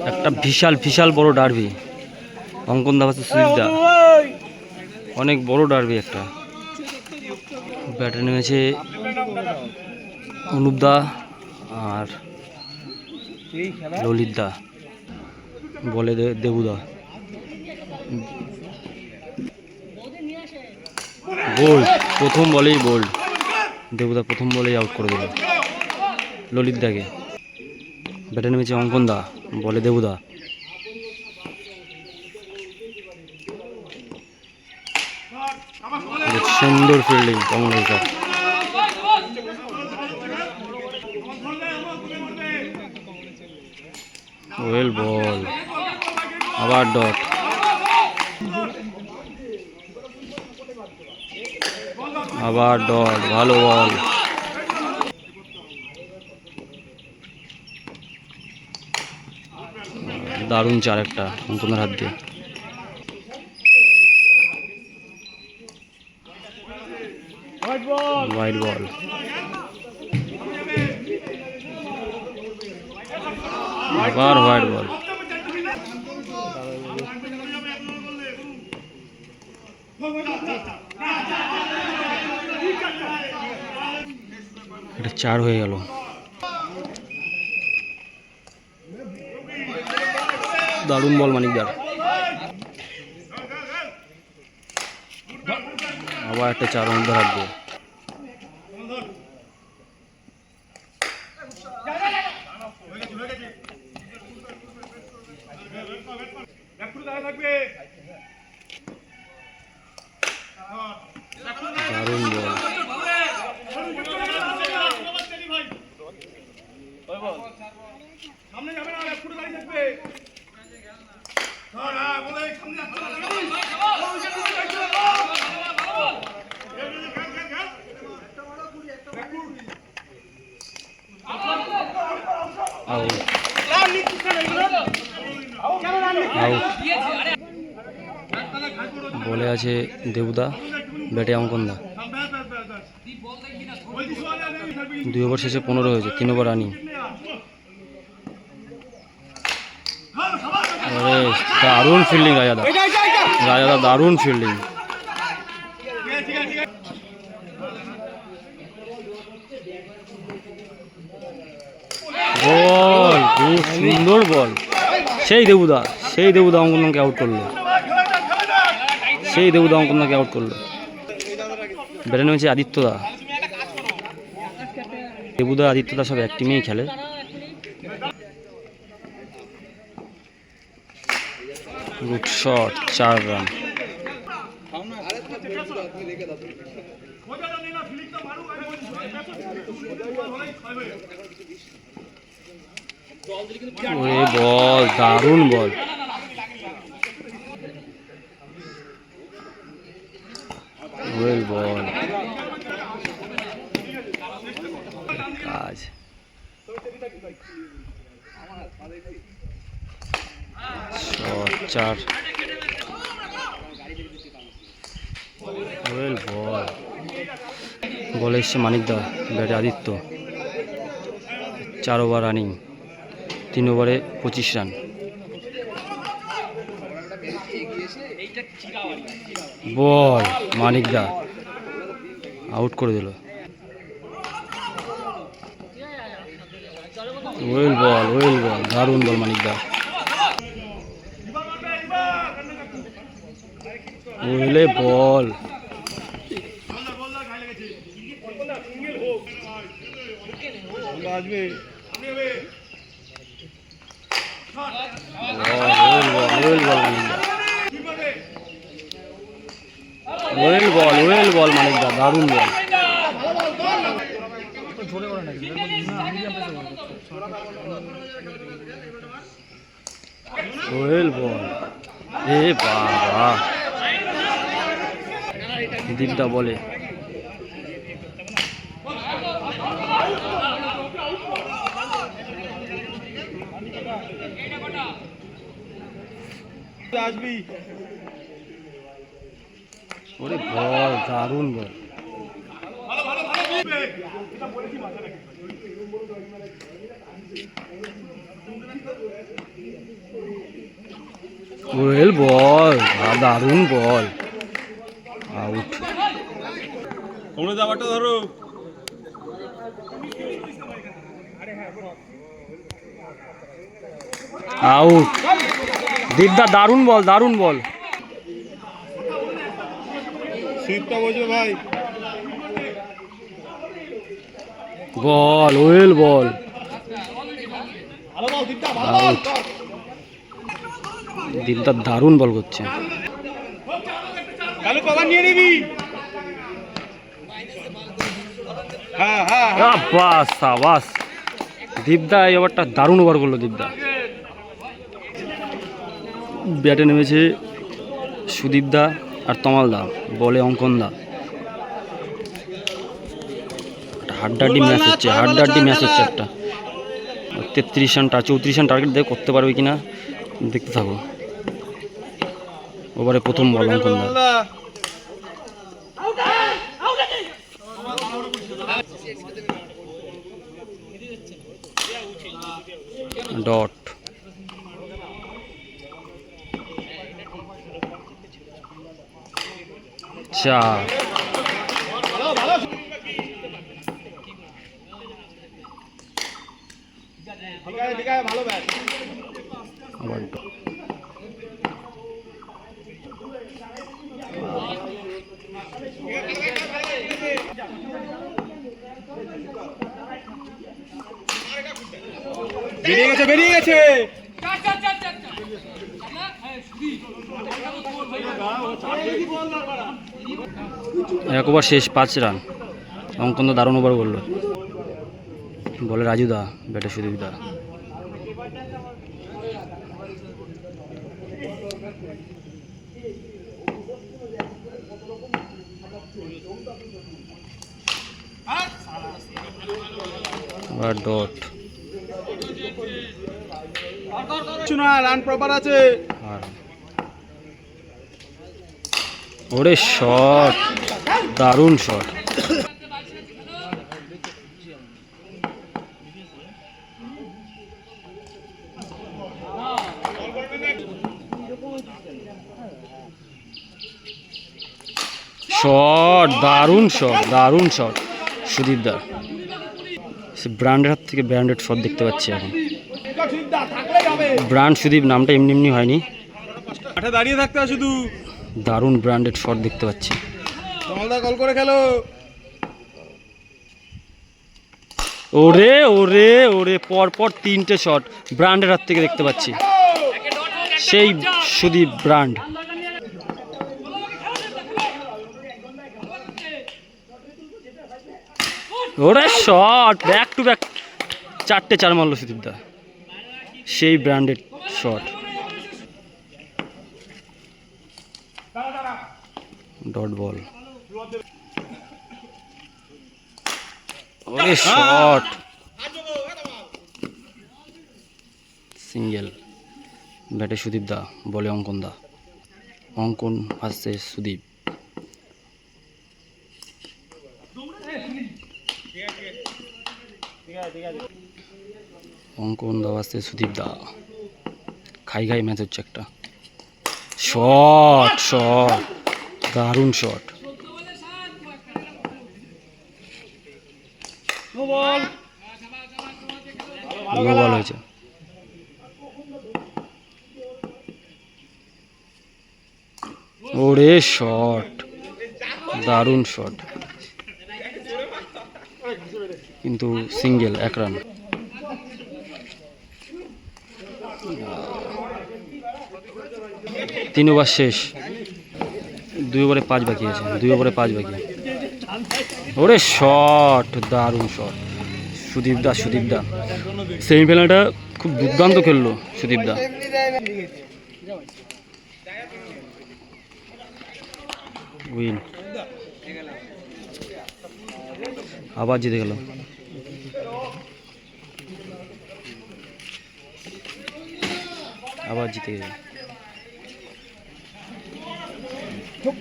একটা বিশাল বিশাল বড় ডারবি। অঙ্কন দা ভার্সেস সুদীপদা অনেক বড় ডারবি একটা। ব্যাটে নেমেছে অনুপদা আর ললিতদা বলে দে- দেবুদা বোল্ড প্রথম বলেই বোল্ড দেবুদা প্রথম বলেই আউট করে দিল। ললিতদাকে ব্যাটে নেমেছে অঙ্কন দা। বলে দেবুদা সুন্দর fielding Kamal Haldar well ball আবার ডট আবার ডট ভালো বল দারুণ চার একটা, অঙ্কনের হাত দিয়ে। হোয়াইট বল আবার হোয়াইট বল এটা চার হয়ে গেল। দারুণ বল মানিকদার আবার একটা চার মধ্যে রাখব দারুণ বল। সামনে যাবে না দাঁড়িয়ে থাকবে। বলে আছে দেবুদা ব্যাটে অঙ্কনদা। দুই ওভার শেষে পনেরো হয়েছে তিন ওভার রানিং। আরে দারুণ ফিল্ডিং রাজাদা। রাজাদা দারুণ ফিল্ডিং বল খুব সুন্দর বল। সেই দেবুদা সেই দেবুদা অঙ্কনকে আউট করল। সেই দেবুদা অঙ্কনকে আউট করল। ব্যাটে নেমেছে আদিত্যদা। দেবুদা আদিত্যদা সব এক টিমেই খেলে। গুড শট চার রান। বল দারুণ বল। বল। কাজ। চার। বল বলে এসছে মানিকদা ব্যাটে আদিত্য। চার ওভার রানিং তিন ওভারে পঁচিশ রান বল মানিকদা আউট করে দিল। ওয়েল বল ওয়েল বল দারুণ বল মানিকদা ওয়েলে বল। ওয়েল বল ওয়েল বল বল মানিকদা দারুণ বল। ওয়েল বল। এ বাবা। দীপদা বলে। আসবি। ওরে বল দারুণ বল। ওয়েল বল দারুণ বল। আউট তোমরা যাবারটা ধরো। আউট দীপদা দারুণ বল দারুণ বল। ভাই। বল ওয়েল বল। আউট দীপদা দারুণ বল করছে। কালু কবার নিয়ে নিবি? হ্যাঁ হ্যাঁ হ্যাঁ। বাস বাস দীপদা এই ওভারটা দারুণ ওভার করল দীপদা। ব্যাটে নেমেছে সুদীপদা আর তমালদা বলে অঙ্কনদা একটা হাড্ডাড্ডি ম্যাচ হচ্ছে হাড্ডাড্ডি ম্যাচ হচ্ছে একটা। তেত্রিশ রান চৌত্রিশ রান টার্গেট দিয়ে করতে পারবে কিনা দেখতে থাকো। ওভারে প্রথম বল অঙ্কনদা মালদা। ডট। চার ভালো ডট। বেরিয়ে গেছে বেরিয়ে গেছে। এক ওভার শেষ পাঁচ রান। অঙ্কন তো দারুণ ওভার করল। বলে রাজু দা, ব্যাটে সুদীপদা আবার ডট। কিছু না রান প্রপার আছে। ওরে শট দারুণ শট শট দারুণ শট দারুণ শট সুদীপ দা, সে ব্র্যান্ডের হাত থেকে ব্র্যান্ডেড শট দেখতে পাচ্ছি এখন। ব্র্যান্ড সুদীপ নামটা এমনি এমনি হয়নি। মাঠে দাঁড়িয়ে থাকতে হয় শুধু। দারুণ ব্র্যান্ডেড শট দেখতে পাচ্ছি। কমলদা কল করে খেলো। ওরে ওরে ওরে পর পর তিনটে শট ব্র্যান্ডের হাত থেকে দেখতে পাচ্ছি। সেই সুদীপ ব্র্যান্ড ওরে শট ব্যাক টু ব্যাক চারটে চার মারলো সুদীপ দা। সেই branded shot dot ball shot single ব্যাটে সুদীপ দা বলে অঙ্কন দা। অঙ্কন আসছে সুদীপ। অঙ্কন দা আসছে সুদীপ দা। খাই খাই ম্যাচ হচ্ছে একটা। শট শট দারুণ শট বল হয়েছে। ওরে শট দারুণ শট কিন্তু সিঙ্গেল এক রান তিন ওভার শেষ। দুই ওভারে পাঁচ বাকি আছে। দুই ওভারে পাঁচ বাকি। ওরে শট, দারুণ শট। সুদীপ দা সুদীপ দা। সেমিফাইনালটা খুব দুর্দান্ত খেললো সুদীপ দা। উইন। আবার জিতে গেল। আবার জিতে গেল। ทุก